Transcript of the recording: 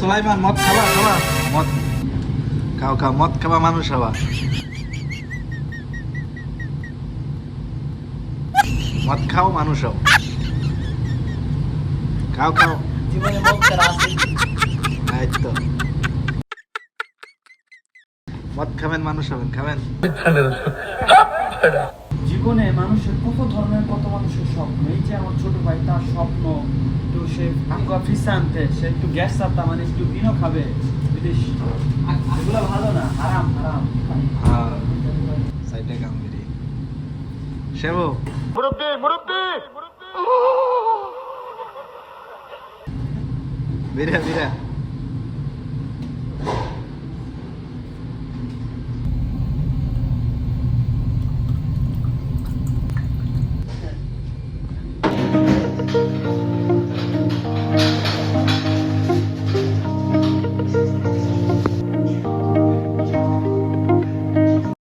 সুলাইমান মদ খাবা খাবা। মদ খাও খাও মদ খাবা মানুষ হবা। মদ খাও মানুষ হও। খাও খাও। তো। মদ খাবেন মানুষ হবেন খাবেন। জীবনে মানুষের কত ধরনের কত মানুষের স্বপ্ন? এই যে আমার ছোট ভাই তার স্বপ্ন। się w koficante, się tu gas চাপতা মানে একটু ভিনো খাবে এগুলো ভালো না হারাম হারাম। সাইডে কাম করি। শেবো। মুরব্বি বিরা বিরা